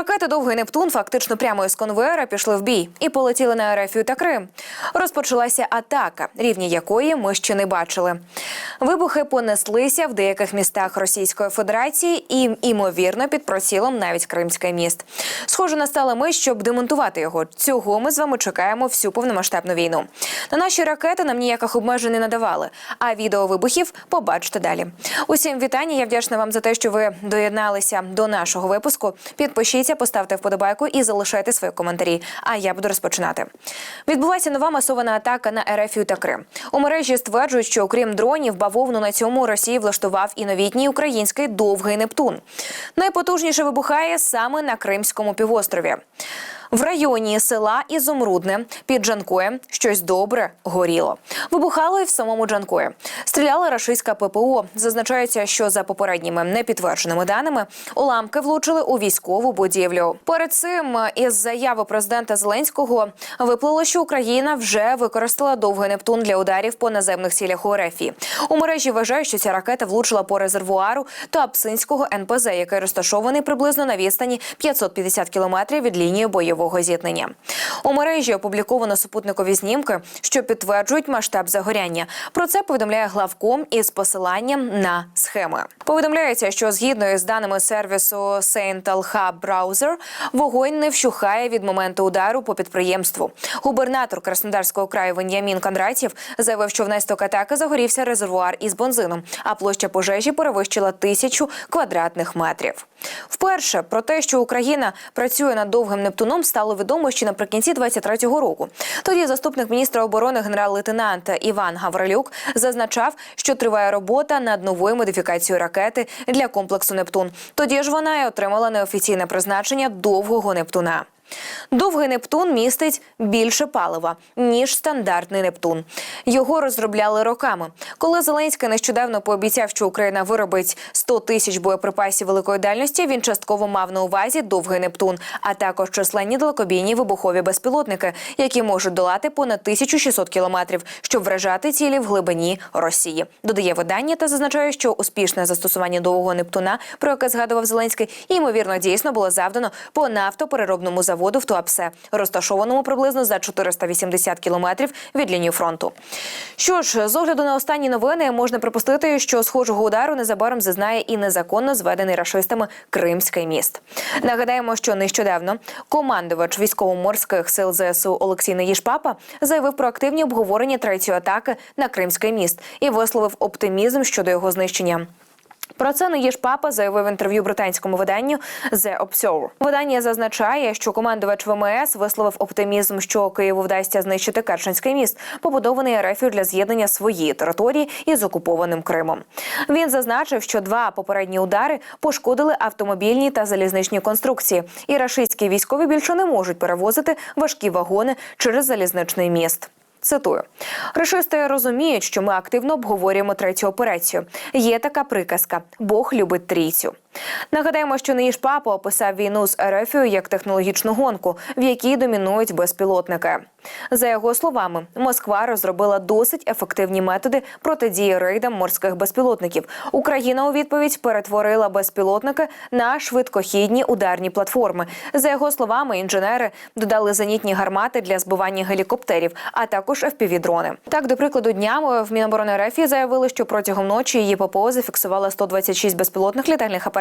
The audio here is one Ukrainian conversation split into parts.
Ракети довгий Нептун фактично прямо із конвеєра пішли в бій і полетіли на Ерефію та Крим. Розпочалася атака, рівні якої ми ще не бачили. Вибухи понеслися в деяких містах Російської Федерації і, імовірно, під прицілом навіть Кримський міст. Схоже, настала мить, щоб демонтувати його. Цього ми з вами чекаємо всю повномасштабну війну. На наші ракети нам ніяких обмежень не надавали. А відео вибухів побачите далі. Усім вітання. Я вдячна вам за те, що ви доєдналися до нашого випуску. Підпишіться, поставте вподобайку і залишайте свої коментарі. А я буду розпочинати. Відбувається нова масована атака на Ерефію та Крим. У мережі стверджують, що окрім дронів, бавовну на цьому Росії влаштував і новітній український довгий Нептун. Найпотужніше вибухає саме на Кримському півострові. В районі села Ізумрудне під Джанкоєм щось добре горіло. Вибухало і в самому Джанкої. Стріляла рашистська ППО. Зазначається, що за попередніми непідтвердженими даними уламки влучили у військову будівлю. Перед цим із заяви президента Зеленського виплило, що Україна вже використала довгий Нептун для ударів по наземних цілях у РФ. У мережі вважають, що ця ракета влучила по резервуару та Апсинського НПЗ, який розташований приблизно на відстані 550 кілометрів від лінії бойового зіткнення. У мережі опубліковано супутникові знімки, що підтверджують масштаб загоряння. Про це повідомляє главком із посиланням на схеми. Повідомляється, що згідно із даними сервісу Saintal Hub Browser, вогонь не вщухає від моменту удару по підприємству. Губернатор Краснодарського краю Вен'ямін Кондратів заявив, що внаслідок атаки загорівся резервуар із бензином, а площа пожежі перевищила тисячу квадратних метрів. Вперше про те, що Україна працює над довгим Нептуном, стало відомо ще наприкінці 23-го року. Тоді заступник міністра оборони генерал-лейтенант Іван Гаврилюк зазначав, що триває робота над новою модифікацією ракети для комплексу Нептун. Тоді ж вона й отримала неофіційне призначення довгого Нептуна. Довгий Нептун містить більше палива ніж стандартний Нептун. Його розробляли роками. Коли Зеленський нещодавно пообіцяв, що Україна виробить 100 тисяч боєприпасів великої дальності, він частково мав на увазі довгий Нептун, а також численні далекобійні вибухові безпілотники, які можуть долати понад 1600 кілометрів, щоб вражати цілі в глибині Росії. Додає видання та зазначає, що успішне застосування довгого Нептуна, про яке згадував Зеленський, ймовірно дійсно було завдано по нафтопереробному заводу заводу в Туапсе, розташованому приблизно за 480 кілометрів від лінії фронту. Що ж, з огляду на останні новини можна припустити, що схожого удару незабаром зазнає і незаконно зведений рашистами Кримський міст. Нагадаємо, що нещодавно командувач військово-морських сил ЗСУ Олексій Неїшпапа заявив про активні обговорення третьої атаки на Кримський міст і висловив оптимізм щодо його знищення. Про це Неїж Папа заявив інтерв'ю британському виданню The Observer. Видання зазначає, що командувач ВМС висловив оптимізм, що Києву вдасться знищити Керченський міст, побудований РФ для з'єднання своєї території із окупованим Кримом. Він зазначив, що два попередні удари пошкодили автомобільні та залізничні конструкції, і рашистські військові більше не можуть перевозити важкі вагони через залізничний міст. Цитую, Рашисти розуміють, що ми активно обговорюємо третю операцію. Є така приказка: Бог любить трійцю. Нагадаємо, що Неїж Папа описав війну з Ерефію як технологічну гонку, в якій домінують безпілотники. За його словами, Москва розробила досить ефективні методи протидії рейдам морських безпілотників. Україна у відповідь перетворила безпілотники на швидкохідні ударні платформи. За його словами, інженери додали зенітні гармати для збивання гелікоптерів, а також FPV-дрони. Так, до прикладу, днями в Міноборони РФ заявили, що протягом ночі її ППО зафіксувала 126 безпілотних літальних апаратів,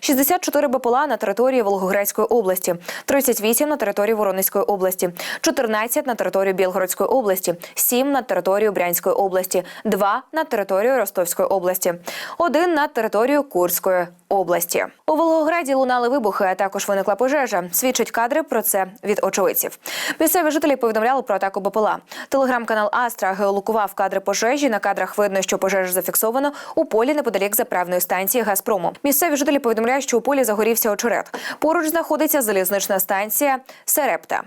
64 БПЛА на території Волгоградської області, 38 на території Воронезької області, 14 на територію Білгородської області, 7 на територію Брянської області, 2 на територію Ростовської області, 1 на територію Курської області. У Волгограді лунали вибухи, а також виникла пожежа. Свідчать кадри про це від очевидців. Місцеві жителі повідомляли про атаку БПЛА. Телеграм-канал Астра геолокував кадри пожежі. На кадрах видно, що пожежа зафіксовано у полі неподалік заправної станції Газпрому. Місцеві жителі повідомляють, що у полі загорівся очерет. Поруч знаходиться залізнична станція Серепта.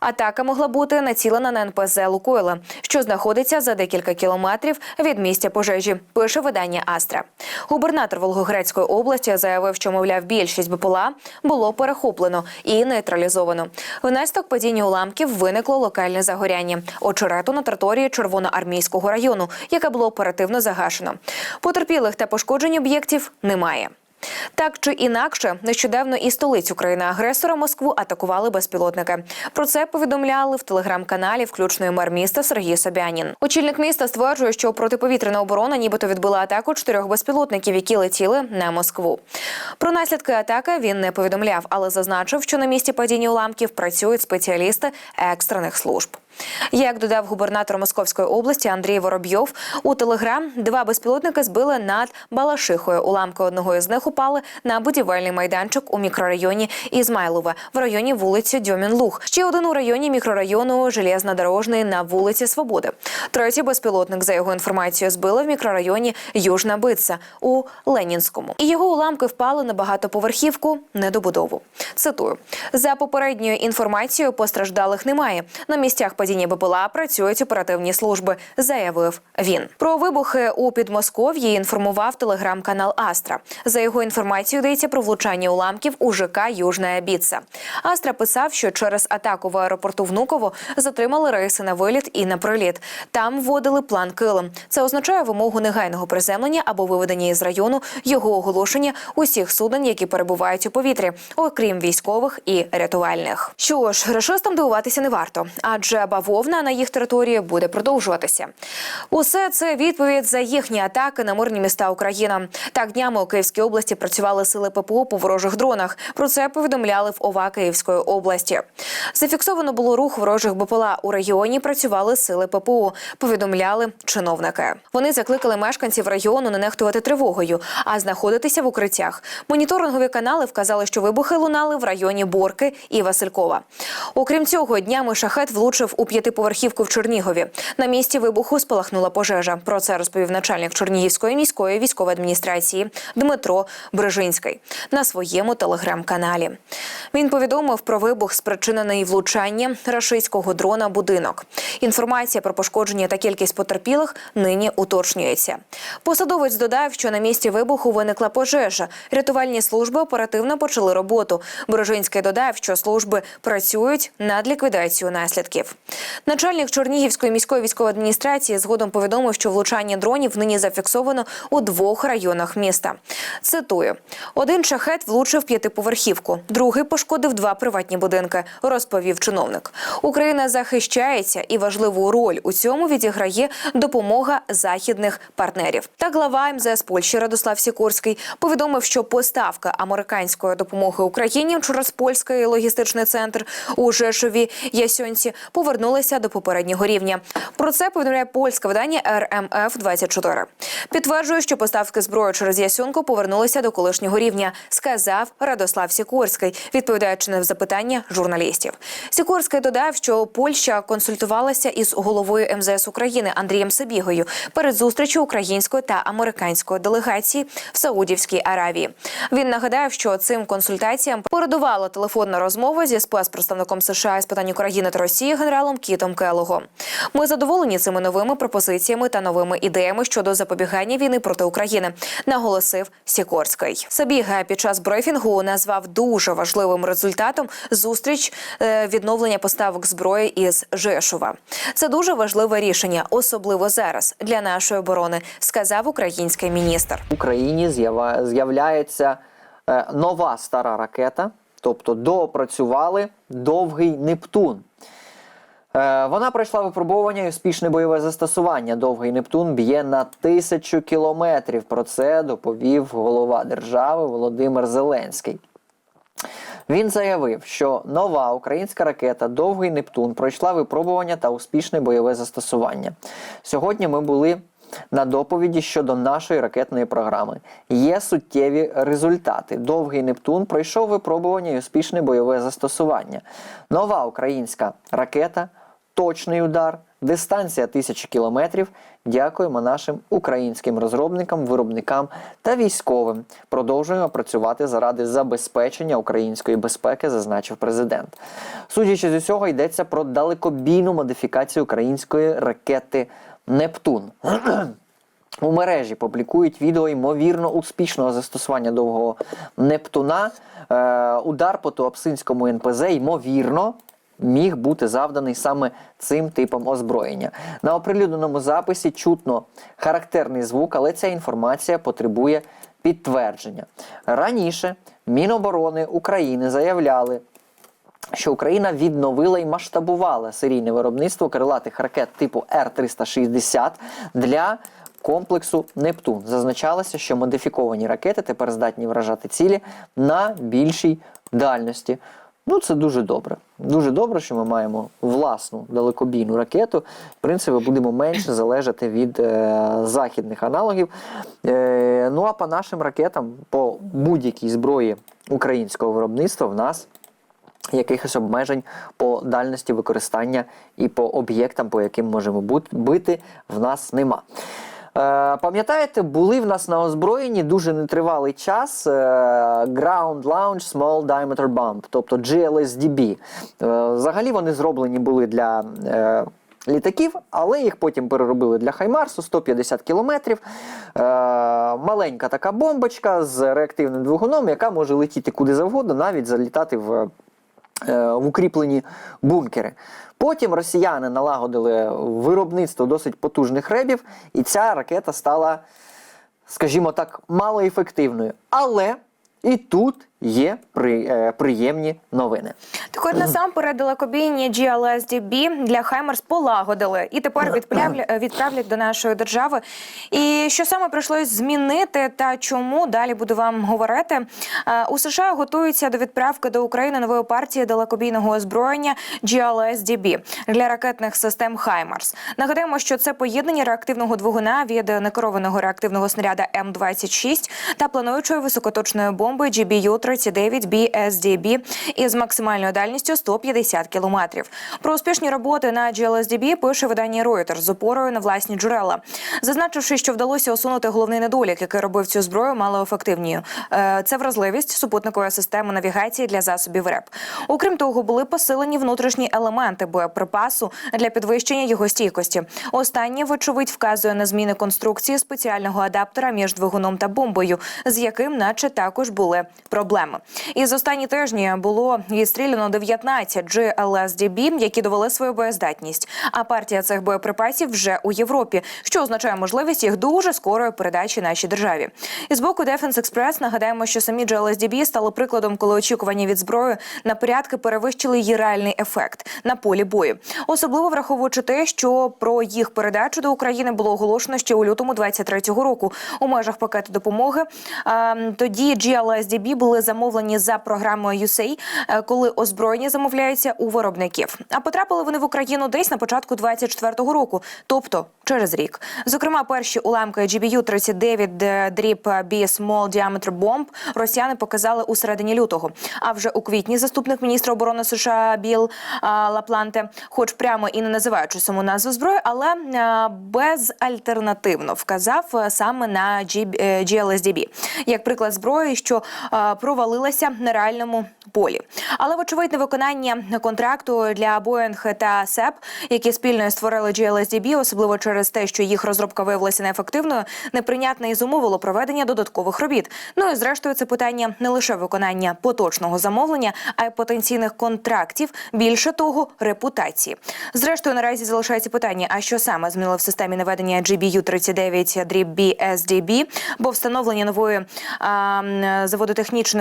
Атака могла бути націлена на НПЗ Лукойла, що знаходиться за декілька кілометрів від місця пожежі. Пише видання Астра. Губернатор Волгоградської області заявив, що мовляв більшість БПЛА було перехоплено і нейтралізовано. Внаслідок падіння уламків виникло локальне загоряння очерету на території Червоноармійського району, яке було оперативно загашено. Потерпілих та пошкоджень об'єктів немає. Так чи інакше, нещодавно і столицю країни-агресора Москву атакували безпілотники. Про це повідомляли в телеграм-каналі, включно мер міста Сергій Собянін. Очільник міста стверджує, що протиповітряна оборона нібито відбила атаку чотирьох безпілотників, які летіли на Москву. Про наслідки атаки він не повідомляв, але зазначив, що на місці падіння уламків працюють спеціалісти екстрених служб. Як додав губернатор Московської області Андрій Воробйов, у телеграм два безпілотники збили над Балашихою. Уламки одного із них упали на будівельний майданчик у мікрорайоні Ізмайлове в районі вулиці Дьомін-Луг. Ще один у районі мікрорайону Железнодорожний на вулиці Свободи. Третій безпілотник, за його інформацією, збили в мікрорайоні Южна Битса у Ленінському. І його уламки впали на багатоповерхівку недобудову. Цитую за попередньою інформацією, постраждалих немає. На місцях падіння БПЛА працюють оперативні служби, заявив він. Про вибухи у Підмосков'ї інформував телеграм-канал Астра. За його інформацією, йдеться про влучання уламків у ЖК Южна Біца. Астра писав, що через атаку в аеропорту Внуково затримали рейси на виліт і на приліт. Там вводили план Килим. Це означає вимогу негайного приземлення або виведення із району його оголошення усіх суден, які перебувають у повітрі, окрім військових і рятувальних. Що ж, рашистам дивуватися не варто, адже бавовна на їх території буде продовжуватися. Усе це відповідь за їхні атаки на мирні міста України. Так днями у Київській області працювали сили ППО по ворожих дронах. Про це повідомляли в ОВА Київської області. Зафіксовано було рух ворожих БПЛА у регіоні. Працювали сили ППО. Повідомляли чиновники. Вони закликали мешканців регіону не нехтувати тривогою, а знаходитися в укриттях. Моніторингові канали вказали, що вибухи лунали в районі Борки і Василькова. Окрім цього, днями шахет влучив у п'ятиповерхівку в Чернігові. На місці вибуху спалахнула пожежа. Про це розповів начальник Чернігівської міської військової адміністрації Дмитро Брижинський на своєму телеграм-каналі. Він повідомив про вибух, спричинений влучанням рашистського дрона будинок. Інформація про пошкодження та кількість потерпілих нині уточнюється. Посадовець додав, що на місці вибуху виникла пожежа. Рятувальні служби оперативно почали роботу. Брожинський додав, що служби працюють над ліквідацією наслідків. Начальник Чернігівської міської військової адміністрації згодом повідомив, що влучання дронів нині зафіксовано у двох районах міста. Цитую: один шахет влучив п'ятиповерхівку, другий пошкодив два приватні будинки. Розповів чиновник. Україна захищається, і важливу роль у цьому відіграє допомога західних партнерів. Та глава МЗС Польщі Радослав Сікорський повідомив, що поставка американської допомоги Україні через польський логістичний центр у Жешові Ясьонці повернулися до попереднього рівня. Про це повідомляє польське видання РМФ 24 Підтверджує, що поставки зброї через Ясьонку повернулися до колишнього рівня, сказав Радослав Сікорський, відповідаючи на запитання журналістів. Сікорський додав, що Польща консультувалася із головою МЗС України Андрієм Сабігою перед зустрічю української та американської делегації в Саудівській Аравії. Він нагадав, що цим консультаціям передувала телефонна розмова зі спецпредставником США з питань України та Росії генералом Кітом Келого. Ми задоволені цими новими пропозиціями та новими ідеями щодо запобігання війни проти України, наголосив Сікорський. Сабіга під час брифінгу назвав дуже важливим результатом зустріч е, відновлення поставок зброї із Жешува. Це дуже важливе рішення, особливо зараз для нашої оборони, сказав український міністр. В Україні з'являється е, нова стара ракета, тобто доопрацювали довгий Нептун. Е, Вона пройшла випробування і успішне бойове застосування. Довгий Нептун б'є на тисячу кілометрів. Про це доповів голова держави Володимир Зеленський. Він заявив, що нова українська ракета Довгий Нептун пройшла випробування та успішне бойове застосування. Сьогодні ми були на доповіді щодо нашої ракетної програми. Є суттєві результати. Довгий Нептун пройшов випробування і успішне бойове застосування. Нова українська ракета, точний удар. Дистанція тисячі кілометрів. Дякуємо нашим українським розробникам, виробникам та військовим. Продовжуємо працювати заради забезпечення української безпеки, зазначив президент. Судячи з усього, йдеться про далекобійну модифікацію української ракети Нептун. У мережі публікують відео ймовірно успішного застосування довгого Нептуна. Е, удар по Туапсинському НПЗ, ймовірно, міг бути завданий саме цим типом озброєння. На оприлюдненому записі чутно характерний звук, але ця інформація потребує підтвердження. Раніше Міноборони України заявляли, що Україна відновила і масштабувала серійне виробництво крилатих ракет типу Р-360 для комплексу Нептун. Зазначалося, що модифіковані ракети тепер здатні вражати цілі на більшій дальності. Ну, це дуже добре. Дуже добре, що ми маємо власну далекобійну ракету. В принципі, будемо менше залежати від е, західних аналогів. Е, ну а по нашим ракетам, по будь-якій зброї українського виробництва, в нас якихось обмежень по дальності використання і по об'єктам, по яким можемо бут- бити, в нас нема. Е, пам'ятаєте, були в нас на озброєнні дуже нетривалий час е, Ground Launch Small Diameter Bomb, тобто GLSDB. Е, взагалі вони зроблені були для. Літаків, але їх потім переробили для Хаймарсу 150 кілометрів. Маленька така бомбочка з реактивним двигуном, яка може летіти куди завгодно, навіть залітати в в укріплені бункери. Потім росіяни налагодили виробництво досить потужних ребів, і ця ракета стала, скажімо так, малоефективною. Але і тут є при, е, приємні новини. Так от насамперед далекобійні GLSDB для Хаймерс полагодили і тепер відправлять, відправлять до нашої держави. І що саме прийшлось змінити та чому далі буду вам говорити. Е, У США готуються до відправки до України нової партії далекобійного озброєння GLSDB для ракетних систем Хаймарс. Нагадаємо, що це поєднання реактивного двигуна від некерованого реактивного снаряда М26 та плануючої високоточної бомби GBU-39 BSDB із максимальною дальністю 150 кілометрів. Про успішні роботи на GLSDB пише видання Reuters з опорою на власні джерела, зазначивши, що вдалося усунути головний недолік, який робив цю зброю малоефективною. Е, Це вразливість супутникової системи навігації для засобів РЕП. Окрім того, були посилені внутрішні елементи боєприпасу для підвищення його стійкості. Останнє, вочевидь, вказує на зміни конструкції спеціального адаптера між двигуном та бомбою, з яким, наче також були проблеми. І з останні тижні було відстріляно 19 GLSDB, які довели свою боєздатність. А партія цих боєприпасів вже у Європі, що означає можливість їх дуже скорої передачі нашій державі. І з боку Defense Express нагадаємо, що самі GLSDB стали прикладом, коли очікування від зброї на порядки перевищили її реальний ефект на полі бою. Особливо враховуючи те, що про їх передачу до України було оголошено ще у лютому 23-го року у межах пакету допомоги. Тоді GLSDB були замовлені за програмою USAID, е, коли озброєння замовляються у виробників. А потрапили вони в Україну десь на початку 24-го року, тобто через рік. Зокрема, перші уламки GBU-39 дріб B Small Diameter Bomb росіяни показали у середині лютого. А вже у квітні заступник міністра оборони США Біл Лапланте, хоч прямо і не називаючи саму назву зброї, але безальтернативно вказав саме на е, GLSDB, як приклад зброї, що а, провалилася на реальному полі. Але вочевидь невиконання контракту для Boeing та СЕП, які спільно створили GLSDB, особливо через те, що їх розробка виявилася неефективною, неприйнятне і зумовило проведення додаткових робіт. Ну і зрештою, це питання не лише виконання поточного замовлення, а й потенційних контрактів. Більше того, репутації. Зрештою, наразі залишається питання: а що саме змінило в системі наведення GBU-39 дріб BSDB, бо встановлення нової а, м,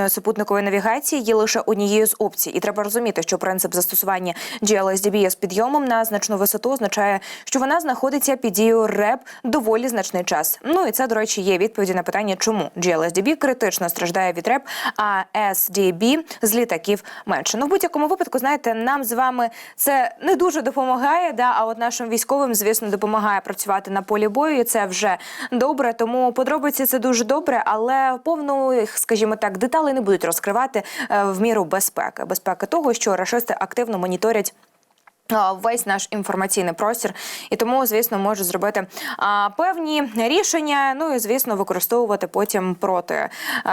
заводотехнічної супутникової навігації є лише однією з опцій, і треба розуміти, що принцип застосування GLSDB з підйомом на значну висоту означає, що вона знаходиться під дією РЕП доволі значний час. Ну і це, до речі, є відповіді на питання, чому GLSDB критично страждає від РЕП, а SDB з літаків менше. Ну в будь-якому випадку, знаєте, нам з вами це не дуже допомагає. Да, а от нашим військовим, звісно, допомагає працювати на полі бою. і Це вже добре. Тому подробиці це дуже добре, але повну, скажімо так, деталей не будуть розкривати е, в міру безпеки. Безпеки того, що рашисти активно моніторять. А, Весь наш інформаційний простір, і тому, звісно, може зробити а, певні рішення. Ну і звісно, використовувати потім проти а,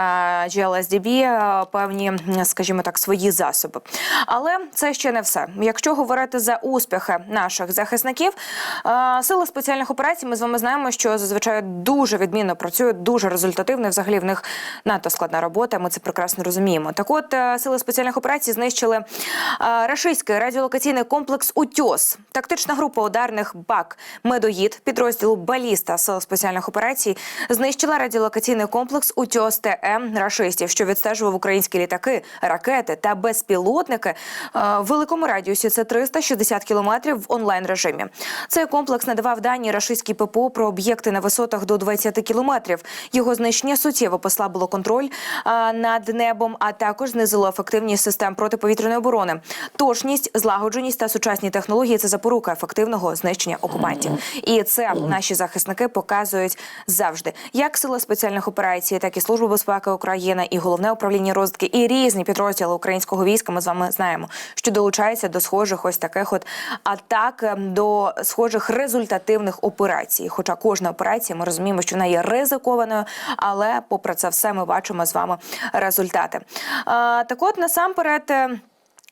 GLSDB а, певні, скажімо так, свої засоби. Але це ще не все. Якщо говорити за успіхи наших захисників, а, сили спеціальних операцій, ми з вами знаємо, що зазвичай дуже відмінно працюють, дуже результативно. Взагалі в них надто складна робота. Ми це прекрасно розуміємо. Так, от е, сили спеціальних операцій знищили е, рашистський радіолокаційний комплекс УТьос. Тактична група ударних БАК Медоїд підрозділу Баліста сил спеціальних операцій знищила радіолокаційний комплекс УТьос ТМ рашистів, що відстежував українські літаки, ракети та безпілотники е, в великому радіусі. Це 360 кілометрів в онлайн режимі. Цей комплекс надавав дані рашистській ППО про об'єкти на висотах до 20 кілометрів. Його знищення суттєво послабило контроль над небом, а також знизило ефективність систем протиповітряної оборони. Точність, злагодженість та сучасні технології це запорука ефективного знищення окупантів. І це наші захисники показують завжди. Як сили спеціальних операцій, так і служба безпеки України, і головне управління розвідки, і різні підрозділи українського війська. Ми з вами знаємо, що долучаються до схожих ось таких от атак, ем, до схожих результативних операцій. Хоча кожна операція, ми розуміємо, що вона є ризикованою, але попри це все ми бачимо з вами результати. А, так, от насамперед.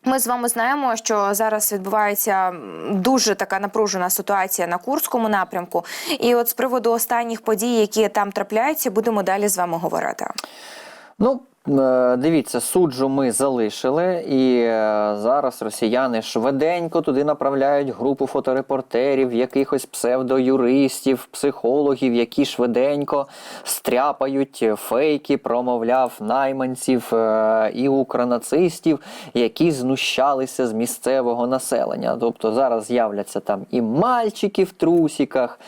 Ми з вами знаємо, що зараз відбувається дуже така напружена ситуація на Курському напрямку. І от з приводу останніх подій, які там трапляються, будемо далі з вами говорити. Ну, дивіться, суджу ми залишили, і е, зараз росіяни швиденько туди направляють групу фоторепортерів, якихось псевдоюристів, психологів, які швиденько стряпають фейки, промовляв найманців е, і укронацистів, які знущалися з місцевого населення. Тобто зараз з'являться там і мальчики в трусиках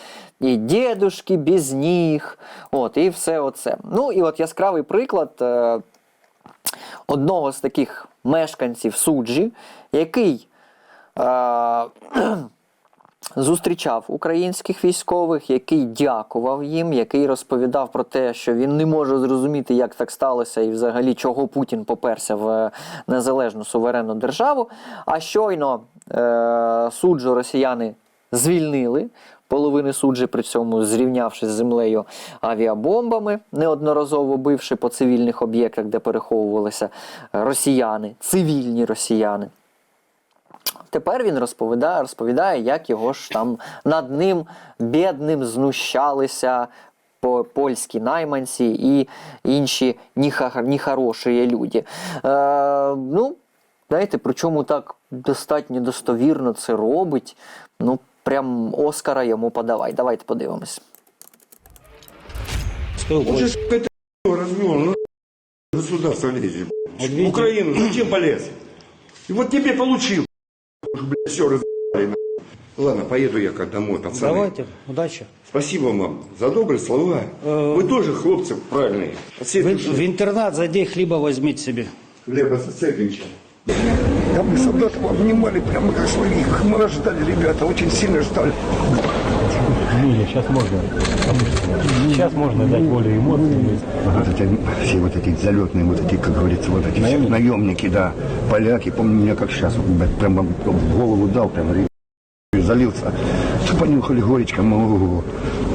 і дідушки без ніг, от, і все оце. Ну і от яскравий приклад е, одного з таких мешканців суджі, який е, зустрічав українських військових, який дякував їм, який розповідав про те, що він не може зрозуміти, як так сталося, і взагалі чого Путін поперся в е, незалежну суверенну державу. А щойно е, суджу росіяни звільнили. Половини суджі при цьому зрівнявшись з землею авіабомбами, неодноразово бивши по цивільних об'єктах, де переховувалися росіяни, цивільні росіяни. Тепер він розповідає, розповідає, як його ж там над ним бідним знущалися польські найманці і інші нехороші люди. Е, ну, знаєте, причому так достатньо достовірно це робить. Ну, прям Оскара йому подавай. Давайте подивимось. Что Он же, сука, это развел, ну, государство лезет. В. Украину зачем полез? И вот тебе получил. Уж, блядь, все разъебали. Ладно, поеду я как домой, пацаны. Давайте, удачи. Спасибо вам за добрые слова. Вы тоже хлопцы правильные. От всей В, души. в интернат зайди, хлеба возьмите себе. Хлеба соцепинча. Да мы солдатов обнимали прямо как своих. Мы вас ждали, ребята, очень сильно ждали. Юля, сейчас можно. Сейчас можно дать волю эмоциям. Вот эти, все вот эти залетные, вот эти, как говорится, вот эти все наемники, да, поляки, помню меня как сейчас, вот, блядь, прямо в голову дал, прям залился. Все понюхали горечка, ого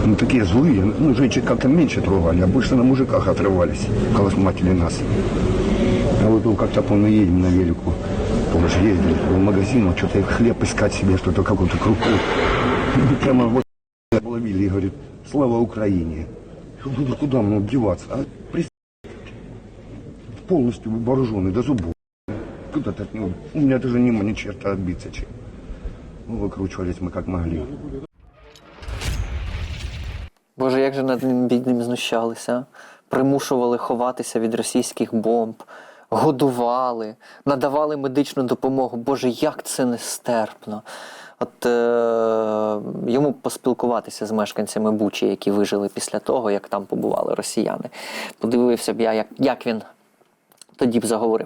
Ну, такие злые, ну, женщин как-то меньше трогали, а больше на мужиках отрывались, колосматили нас. А вот ну, как-то, помню, едем на велику, тоже ездили в магазин, что-то хлеб искать себе, что-то какую-то крупу. И Прямо вот ловили и говорит, слава Украине. Я говорю, Куда мне деваться? А при- полностью вооруженный до зубов. Куда-то от него. У меня даже нема ни черта отбиться чем. Ну, выкручивались мы как могли. Боже, як же над ним бідним знущалися, примушували ховатися від російських бомб, годували, надавали медичну допомогу. Боже, як це нестерпно. От е, йому поспілкуватися з мешканцями Бучі, які вижили після того, як там побували росіяни. Подивився б я, як, як він тоді б заговорив.